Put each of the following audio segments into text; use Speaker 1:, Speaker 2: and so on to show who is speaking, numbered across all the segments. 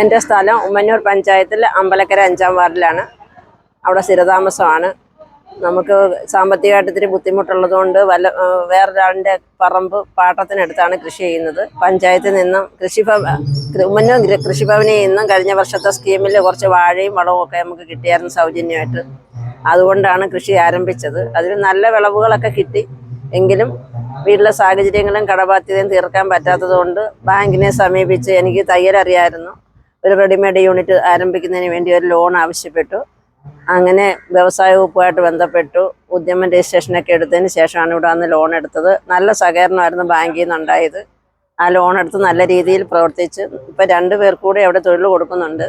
Speaker 1: എന്റെ സ്ഥലം ഉമ്മന്നൂർ പഞ്ചായത്തിൽ അമ്പലക്കര അഞ്ചാം വാർഡിലാണ്. അവിടെ സ്ഥിരതാമസമാണ്. നമുക്ക് സാമ്പത്തികമായിട്ട് ഇത്തിരി ബുദ്ധിമുട്ടുള്ളതുകൊണ്ട് വല്ല വേറൊരാളിന്റെ പറമ്പ് പാട്ടത്തിനടുത്താണ് കൃഷി ചെയ്യുന്നത്. പഞ്ചായത്തിൽ നിന്നും കൃഷിഭവ ഉമ്മന്നൂർ കൃഷിഭവനിൽ നിന്നും കഴിഞ്ഞ വർഷത്തെ സ്കീമിൽ കുറച്ച് വാഴയും വളവും ഒക്കെ നമുക്ക് കിട്ടിയായിരുന്നു സൗജന്യമായിട്ട്. അതുകൊണ്ടാണ് കൃഷി ആരംഭിച്ചത്. അതിന് നല്ല വിളവുകളൊക്കെ കിട്ടി. എങ്കിലും വീട്ടിലെ സാഹചര്യങ്ങളും കടബാധ്യതയും തീർക്കാൻ പറ്റാത്തതുകൊണ്ട് ബാങ്കിനെ സമീപിച്ച് എനിക്ക് തയ്യൽ അറിയായിരുന്നു ഒരു റെഡിമെയ്ഡ് യൂണിറ്റ് ആരംഭിക്കുന്നതിന് വേണ്ടി ഒരു ലോൺ ആവശ്യപ്പെട്ടു. അങ്ങനെ വ്യവസായ വകുപ്പുമായിട്ട് ബന്ധപ്പെട്ടു. ഉദ്യമം രജിസ്ട്രേഷനൊക്കെ എടുത്തതിന് ശേഷമാണ് ഇവിടെ വന്ന് ലോൺ എടുത്തത്. നല്ല സഹകരണമായിരുന്നു ബാങ്കിൽ നിന്നുണ്ടായത്. ആ ലോൺ എടുത്ത് നല്ല രീതിയിൽ പ്രവർത്തിച്ച് ഇപ്പം രണ്ട് പേർ കൂടെ അവിടെ തൊഴിൽ കൊടുക്കുന്നുണ്ട്.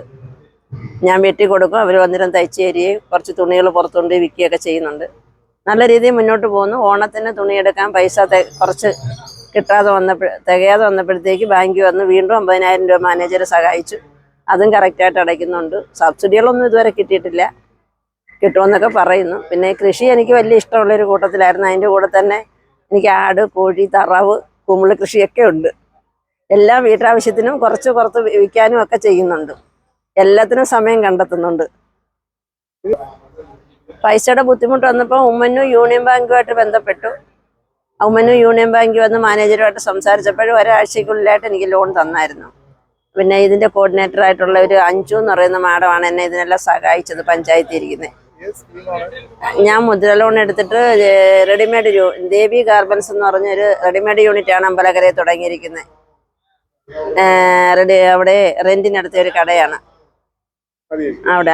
Speaker 1: ഞാൻ വെട്ടി കൊടുക്കും അവർ വന്നിരം തയ്ച്ചു തരികയും കുറച്ച് തുണികൾ പുറത്തുകൊണ്ട് വിൽക്കുകയൊക്കെ ചെയ്യുന്നുണ്ട്. നല്ല രീതിയിൽ മുന്നോട്ട് പോകുന്നു. ഓണത്തിന് തുണിയെടുക്കാൻ പൈസ കുറച്ച് കിട്ടാതെ വന്നപ്പോൾ തികയാതെ വന്നപ്പോഴത്തേക്ക് ബാങ്കിൽ വന്ന്. വീണ്ടും അമ്പതിനായിരം രൂപ മാനേജർ സഹായിച്ചു. അതും കറക്റ്റായിട്ട് അടയ്ക്കുന്നുണ്ട്. സബ്സിഡികളൊന്നും ഇതുവരെ കിട്ടിയിട്ടില്ല. കിട്ടുമെന്നൊക്കെ പറയുന്നു. പിന്നെ കൃഷി എനിക്ക് വലിയ ഇഷ്ടമുള്ളൊരു കൂട്ടത്തിലായിരുന്നു. അതിന്റെ കൂടെ തന്നെ എനിക്ക് ആട് കോഴി തറവ് കുമിൾ കൃഷിയൊക്കെ ഉണ്ട്. എല്ലാം വീട്ടാവശ്യത്തിനും കുറച്ച് പുറത്ത് വിൽക്കാനും ഒക്കെ ചെയ്യുന്നുണ്ട്. എല്ലാത്തിനും സമയം കണ്ടെത്തുന്നുണ്ട്. പൈസയുടെ ബുദ്ധിമുട്ട് വന്നപ്പോൾ ഉമ്മനു യൂണിയൻ ബാങ്കുമായിട്ട് ബന്ധപ്പെട്ടു. ഉമ്മനു യൂണിയൻ ബാങ്കിൽ വന്ന് മാനേജറുമായിട്ട് സംസാരിച്ചപ്പോഴും ഒരാഴ്ചക്കുള്ളിലായിട്ട് എനിക്ക് ലോൺ തന്നായിരുന്നു. പിന്നെ ഇതിന്റെ കോർഡിനേറ്റർ ആയിട്ടുള്ള ഒരു അഞ്ചു എന്ന് പറയുന്ന മാഡമാണ് എന്നെ ഇതിനെല്ലാം സഹായിച്ചത് പഞ്ചായത്തിൽ ഇരിക്കുന്നത് ഞാൻ മുദ്ര ലോൺ എടുത്തിട്ട് റെഡിമെയ്ഡ് ദേവി ഗാർബൻസ് എന്ന് പറഞ്ഞൊരു റെഡിമെയ്ഡ് യൂണിറ്റ് ആണ് അമ്പലക്കരയിൽ തുടങ്ങിയിരിക്കുന്നത് റെഡി അവിടെ റെന്റിനടുത്ത ഒരു കടയാണ്. അവിടെ.